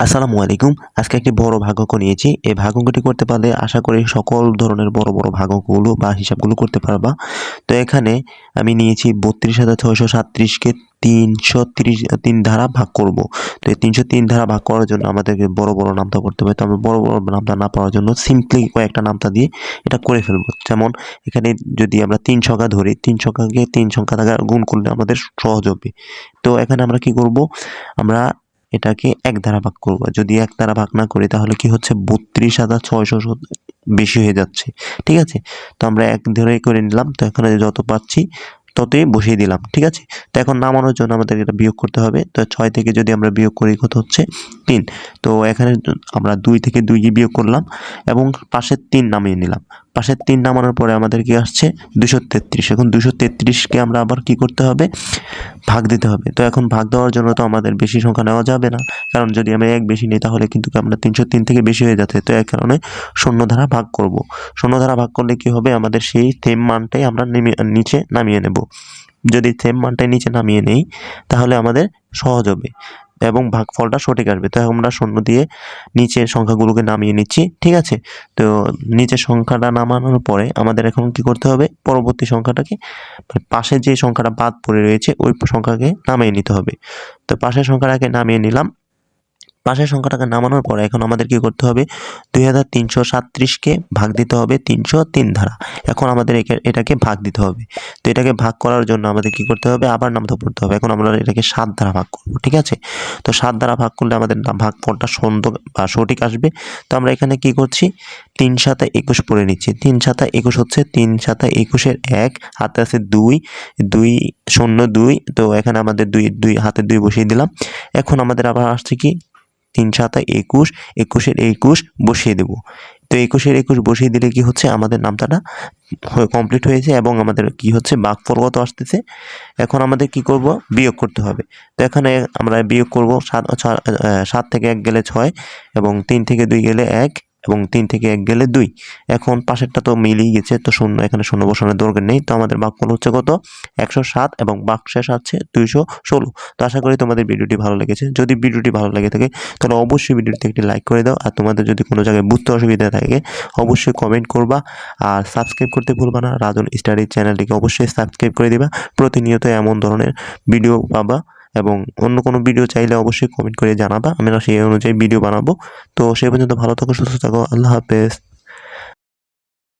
আসসালামু আলাইকুম। আজকে একটি বড় ভাগক নিয়েছি। এই ভাগকটি করতে পারলে আশা করি সকল ধরনের বড় বড় ভাগকগুলো বা হিসাবগুলো করতে পারবা। তো এখানে আমি নিয়েছি বত্রিশ হাজার ছয়শো সাতত্রিশকে তিনশো তিরিশ তিন ধারা ভাগ করব। তো এই তিনশো তিন ধারা ভাগ করার জন্য আমাদেরকে বড় বড় নামতা করতে হবে। তো আমি বড় বড় নামতা না পাওয়ার জন্য সিম্পলি কয়েকটা নামতা দিয়ে এটা করে ফেলব। যেমন এখানে যদি আমরা তিন সংখ্যা ধরি, তিন সংখ্যাকে তিন সংখ্যা গুণ করলে আমাদের সহজ হবে। তো এখানে আমরা কি করব? আমরা এটাকে এক দ্বারা ভাগ করব। যদি এক দ্বারা ভাগ না করি, তাহলে কি হচ্ছে? বত্রিশ হাজার ছয়শো বেশি হয়ে যাচ্ছে। ঠিক আছে? তো আমরা এক ধরে করে নিলাম। তো এখানে যত পাচ্ছি, ততই বসিয়ে দিলাম। ঠিক আছে? তো এখন নামানোর জন্য আমাদের এটা বিয়োগ করতে হবে। তো ছয় থেকে যদি আমরা বিয়োগ করি, কত হচ্ছে? তিন। তো এখানে আমরা দুই থেকে দুই বিয়োগ করলাম এবং পাশের তিন নামিয়ে নিলাম। পাশের তিন নামানোর পরে আমাদের কি আসছে? দুশো তেত্রিশ। এখন দুশো তেত্রিশকে আমরা আবার কি করতে হবে? ভাগ দিতে হবে। তো এখন ভাগ দেওয়ার জন্য তো আমাদের বেশি সংখ্যা নেওয়া যাবে না। কারণ যদি আমরা এক বেশি নিই, তাহলে কিন্তু আমরা তিনশো তিন থেকে বেশি হয়ে যাচ্ছে। তো এক কারণে শূন্য ধারা ভাগ করব। শূন্য ধারা ভাগ করলে কি হবে? আমাদের সেই সেম মানটাই আমরা নিচে নামিয়ে নেব। যদি সেম মানটাই নিচে নামিয়ে নেই, তাহলে আমাদের সহজ হবে। এবং ভাগফলটা সঠিক আসবে। তো আমরা শূন্য দিয়ে নিচের সংখ্যাগুলোকে নামিয়ে নিচ্ছি, ঠিক আছে? তো নিচের সংখ্যাটা নামানোর পরে আমাদের এখন কি করতে হবে? পরবর্তী সংখ্যাটাকে মানে পাশে যে সংখ্যাটা বাদ পড়ে রয়েছে, ওই সংখ্যাকে নামিয়ে নিতে হবে। তো পাশের সংখ্যাটাকে নামিয়ে নিলাম। পাশের সংখ্যাটাকে নামানোর পরে এখন আমাদের কি করতে হবে? দুই হাজার তিনশো সাতত্রিশকে ভাগ দিতে হবে তিনশো তিন ধারা। এখন আমাদের এটাকে ভাগ দিতে হবে। তো এটাকে ভাগ করার জন্য আমাদের কি করতে হবে? আবার নামতে পড়তে হবে। এখন আমরা এটাকে সাত ধারা ভাগ করব, ঠিক আছে? তো সাত ধারা ভাগ করলে আমাদের ভাগফলটা সুন্দর বা সঠিক আসবে। তো আমরা এখানে কি করছি? তিন সাতা একুশ পড়ে নিচ্ছি। তিন সাতা একুশ হচ্ছে তিন সাতা একুশের এক, হাতে আছে দুই দুই শূন্য দুই। তো এখানে আমাদের দুই দুই, হাতে দুই বসিয়ে দিলাম। এখন আমাদের আবার আসছে কি? তিন সাতা একুশ, একুশের একুশ বসিয়ে দেব। তো একুশের একুশ বসিয়ে দিলে কি হচ্ছে? আমাদের নামতাটা কমপ্লিট হয়েছে এবং আমাদের কি হচ্ছে? বাঘফল কত আসতেছে। এখন আমাদের কি করব? বিয়োগ করতে হবে। তো এখানে আমরা বিয়োগ করব সাত সাত থেকে এক গেলে ছয় এবং তিন থেকে দুই গেলে এক। এবং তিন থেকে এক গেলে দুই। এখন পাশেরটা তো মিলিয়ে গেছে, তো শূন্য, এখানে শূন্য বসানোর দরকার নেই। তো আমাদের বাঘফল হচ্ছে কত? একশো সাত এবং বাক্সেস আছে দুইশো ষোলো। তো আশা করি তোমাদের ভিডিওটি ভালো লেগেছে। যদি ভিডিওটি ভালো লেগে থাকে, তাহলে অবশ্যই ভিডিওতে একটি লাইক করে দাও। আর তোমাদের যদি কোনো জায়গায় বুঝতে অসুবিধা থাকে, অবশ্যই কমেন্ট করবা। আর সাবস্ক্রাইব করতে ভুলবা না। রাজন স্টাডি চ্যানেলটিকে অবশ্যই সাবস্ক্রাইব করে দিবা। প্রতিনিয়ত এমন ধরনের ভিডিও পাবা। এবং অন্য কোনো ভিডিও চাইলে অবশ্যই কমেন্ট করে জানাবা। আমরা সেই অনুযায়ী ভিডিও বানাবো। তো সেই পর্যন্ত ভালো থাকো, সুস্থ থাকো। আল্লাহ হাফেজ।